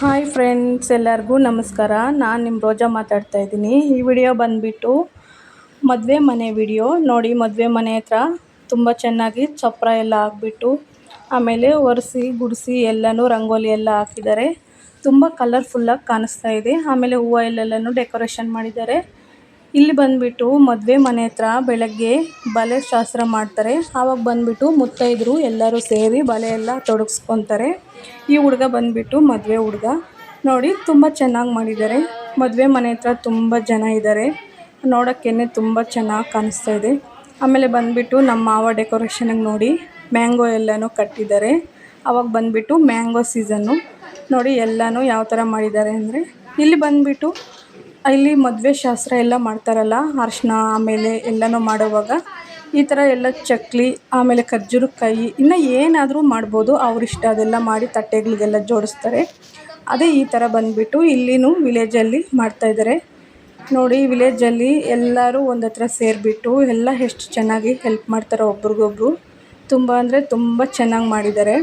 Hi friends ಎಲ್ಲರಿಗೂ ನಮಸ್ಕಾರ. ನಾನು ನಿಮ್ಮ ರೋಜಾ ಮಾತಾಡ್ತಾ ಇದ್ದೀನಿ. ಈ ವಿಡಿಯೋ ಬಂದುಬಿಟ್ಟು ಮದುವೆ ಮನೆ ವಿಡಿಯೋ. ನೋಡಿ, ಮದುವೆ ಮನೆ ಹತ್ರ ತುಂಬ ಚೆನ್ನಾಗಿ ಚಪ್ರ ಎಲ್ಲ ಹಾಕ್ಬಿಟ್ಟು ಆಮೇಲೆ ಒರೆಸಿ, ಗುಡಿಸಿ ಎಲ್ಲನೂ ರಂಗೋಲಿ ಎಲ್ಲ ಹಾಕಿದ್ದಾರೆ. ತುಂಬ ಕಲರ್ಫುಲ್ಲಾಗಿ ಕಾಣಿಸ್ತಾ ಇದೆ. ಆಮೇಲೆ ಹೂವು ಎಲ್ಲೆಲ್ಲನೂ ಡೆಕೋರೇಷನ್ ಮಾಡಿದ್ದಾರೆ. ಇಲ್ಲಿ ಬಂದುಬಿಟ್ಟು ಮದುವೆ ಮನೆ ಹತ್ರ ಬೆಳಗ್ಗೆ ಬಳೆ ಶಾಸ್ತ್ರ ಮಾಡ್ತಾರೆ. ಆವಾಗ ಬಂದ್ಬಿಟ್ಟು ಮುತ್ತೈದರು ಎಲ್ಲರೂ ಸೇರಿ ಬಳೆ ಎಲ್ಲ ತೊಡಗಿಸ್ಕೊತಾರೆ. ಈ ಹುಡುಗ ಬಂದ್ಬಿಟ್ಟು ಮದುವೆ ಹುಡುಗ. ನೋಡಿ, ತುಂಬ ಚೆನ್ನಾಗಿ ಮಾಡಿದ್ದಾರೆ. ಮದುವೆ ಮನೆ ಹತ್ರ ತುಂಬ ಜನ ಇದ್ದಾರೆ. ನೋಡೋಕ್ಕೇ ತುಂಬ ಚೆನ್ನಾಗಿ ಕಾಣಿಸ್ತಾ ಇದೆ. ಆಮೇಲೆ ಬಂದುಬಿಟ್ಟು ನಮ್ಮ ಮಾವ ಡೆಕೋರೇಷನಿಗೆ ನೋಡಿ, ಮ್ಯಾಂಗೋ ಎಲ್ಲನೂ ಕಟ್ಟಿದ್ದಾರೆ. ಆವಾಗ ಬಂದುಬಿಟ್ಟು ಮ್ಯಾಂಗೋ ಸೀಸನ್ನು. ನೋಡಿ, ಎಲ್ಲನೂ ಯಾವ ಥರ ಮಾಡಿದ್ದಾರೆ ಅಂದರೆ, ಇಲ್ಲಿ ಬಂದುಬಿಟ್ಟು ಇಲ್ಲಿ ಮದುವೆ ಶಾಸ್ತ್ರ ಎಲ್ಲ ಮಾಡ್ತಾರಲ್ಲ, ಅರ್ಶಿನ ಆಮೇಲೆ ಎಲ್ಲನೂ ಮಾಡುವಾಗ. ಈ ಥರ ಎಲ್ಲ ಚಕ್ಕುಲಿ ಆಮೇಲೆ ಖರ್ಜೂರಕಾಯಿ, ಇನ್ನು ಏನಾದರೂ ಮಾಡ್ಬೋದು. ಅವ್ರಿಷ್ಟ ಅದೆಲ್ಲ ಮಾಡಿ ತಟ್ಟೆಗಳಿಗೆಲ್ಲ ಜೋಡಿಸ್ತಾರೆ. ಅದೇ ಈ ಥರ ಬಂದುಬಿಟ್ಟು ಇಲ್ಲಿನೂ ವಿಲೇಜಲ್ಲಿ ಮಾಡ್ತಾಯಿದ್ದಾರೆ ನೋಡಿ, ವಿಲೇಜಲ್ಲಿ ಎಲ್ಲರೂ ಒಂದು ಹತ್ರ ಸೇರಿಬಿಟ್ಟು ಎಲ್ಲ ಎಷ್ಟು ಚೆನ್ನಾಗಿ ಹೆಲ್ಪ್ ಮಾಡ್ತಾರೆ ಒಬ್ರಿಗೊಬ್ರು. ತುಂಬ ಅಂದರೆ ತುಂಬ ಚೆನ್ನಾಗಿ ಮಾಡಿದ್ದಾರೆ.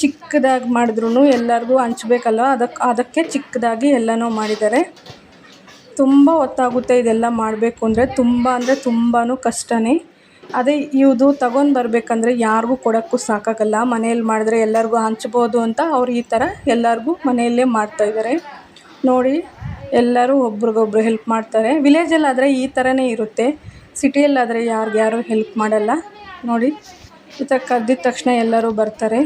ಚಿಕ್ಕದಾಗಿ ಮಾಡಿದ್ರೂ ಎಲ್ಲರಿಗೂ ಹಂಚ್ಬೇಕಲ್ವ? ಅದಕ್ಕೆ ಅದಕ್ಕೆ ಚಿಕ್ಕದಾಗಿ ಎಲ್ಲನೂ ಮಾಡಿದ್ದಾರೆ. ತುಂಬ ಹೊತ್ತಾಗುತ್ತೆ ಇದೆಲ್ಲ ಮಾಡಬೇಕು ಅಂದರೆ. ತುಂಬ ಅಂದರೆ ತುಂಬಾ ಕಷ್ಟವೇ ಅದೇ ಇದು ತಗೊಂಡು ಬರಬೇಕಂದ್ರೆ ಯಾರಿಗೂ ಕೊಡೋಕ್ಕೂ ಸಾಕಾಗಲ್ಲ. ಮನೇಲಿ ಮಾಡಿದ್ರೆ ಎಲ್ಲರಿಗೂ ಹಂಚ್ಬೋದು ಅಂತ ಅವ್ರು ಈ ಥರ ಎಲ್ಲರಿಗೂ ಮನೆಯಲ್ಲೇ ಮಾಡ್ತಾಯಿದ್ದಾರೆ ನೋಡಿ, ಎಲ್ಲರೂ ಒಬ್ರಿಗೊಬ್ರು ಹೆಲ್ಪ್ ಮಾಡ್ತಾರೆ. ವಿಲೇಜಲ್ಲಾದರೆ ಈ ಥರನೇ ಇರುತ್ತೆ. ಸಿಟಿಯಲ್ಲಾದರೆ ಯಾರಿಗ್ಯಾರು ಹೆಲ್ಪ್ ಮಾಡಲ್ಲ. ನೋಡಿ, ಈ ಥರ ಕದ್ದಿದ ತಕ್ಷಣ ಎಲ್ಲರೂ ಬರ್ತಾರೆ.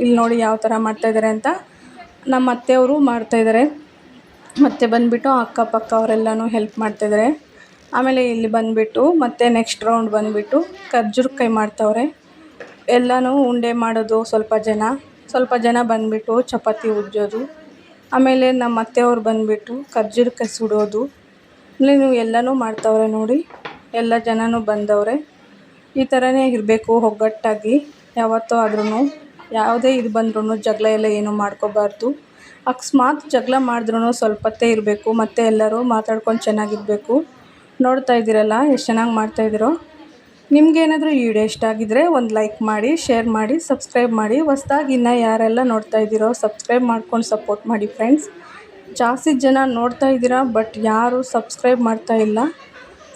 ಇಲ್ಲಿ ನೋಡಿ ಯಾವ ಥರ ಮಾಡ್ತಾಯಿದ್ದಾರೆ ಅಂತ. ನಮ್ಮ ಅತ್ತೆಯವರು ಮಾಡ್ತಾಯಿದ್ದಾರೆ ಮತ್ತು ಬಂದುಬಿಟ್ಟು ಅಕ್ಕಪಕ್ಕ ಅವರೆಲ್ಲನೂ ಹೆಲ್ಪ್ ಮಾಡ್ತಿದ್ದಾರೆ ಆಮೇಲೆ ಇಲ್ಲಿ ಬಂದುಬಿಟ್ಟು ಮತ್ತೆ ನೆಕ್ಸ್ಟ್ ರೌಂಡ್ ಬಂದುಬಿಟ್ಟು ಕೈ ಮಾಡ್ತವ್ರೆ. ಎಲ್ಲನೂ ಉಂಡೆ ಮಾಡೋದು ಸ್ವಲ್ಪ ಜನ. ಸ್ವಲ್ಪ ಜನ ಬಂದುಬಿಟ್ಟು ಚಪಾತಿ ಉಜ್ಜೋದು. ಆಮೇಲೆ ನಮ್ಮ ಅತ್ತೆಯವ್ರು ಬಂದುಬಿಟ್ಟು ಕೈ ಸುಡೋದು. ನೀವು ಎಲ್ಲನೂ ಮಾಡ್ತವ್ರೆ ನೋಡಿ. ಎಲ್ಲ ಜನನೂ ಬಂದವ್ರೆ. ಈ ಥರನೇ ಇರಬೇಕು ಒಗ್ಗಟ್ಟಾಗಿ. ಯಾವತ್ತೂ ಆದ್ರೂ ಯಾವುದೇ ಇದು ಬಂದ್ರೂ ಜಗಳ ಎಲ್ಲ ಏನೂ ಮಾಡ್ಕೋಬಾರ್ದು. ಅಕಸ್ಮಾತ್ ಜಗಳ ಮಾಡಿದ್ರೂ ಸ್ವಲ್ಪ ಹೊತ್ತೇ ಇರಬೇಕು, ಮತ್ತು ಎಲ್ಲರೂ ಮಾತಾಡ್ಕೊಂಡು ಚೆನ್ನಾಗಿರ್ಬೇಕು. ನೋಡ್ತಾ ಇದ್ದೀರಲ್ಲ ಎಷ್ಟು ಚೆನ್ನಾಗಿ ಮಾಡ್ತಾಯಿದ್ದೀರೋ ನಿಮಗೇನಾದರೂ ಈ ವಿಡಿಯೋ ಇಷ್ಟ ಆಗಿದ್ದರೆ ಒಂದು ಲೈಕ್ ಮಾಡಿ, ಶೇರ್ ಮಾಡಿ, ಸಬ್ಸ್ಕ್ರೈಬ್ ಮಾಡಿ. ಹೊಸ್ದಾಗಿ ಇನ್ನು ಯಾರೆಲ್ಲ ನೋಡ್ತಾ ಇದ್ದೀರೋ ಸಬ್ಸ್ಕ್ರೈಬ್ ಮಾಡ್ಕೊಂಡು ಸಪೋರ್ಟ್ ಮಾಡಿ ಫ್ರೆಂಡ್ಸ್. ಜಾಸ್ತಿ ಜನ ನೋಡ್ತಾ ಇದ್ದೀರಾ, ಬಟ್ ಯಾರೂ ಸಬ್ಸ್ಕ್ರೈಬ್ ಮಾಡ್ತಾ ಇಲ್ಲ,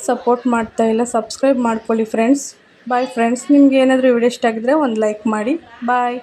ಸಪೋರ್ಟ್ ಮಾಡ್ತಾ ಇಲ್ಲ, ಸಬ್ಸ್ಕ್ರೈಬ್ ಮಾಡ್ಕೊಳ್ಳಿ ಫ್ರೆಂಡ್ಸ್. ಬಾಯ್ ಫ್ರೆಂಡ್ಸ್, ನಿಮ್ಗೆ ಏನಾದರೂ ವಿಡಿಯೋ ಇಷ್ಟ ಆಗಿದ್ದರೆ ಒಂದು ಲೈಕ್ ಮಾಡಿ. ಬಾಯ್.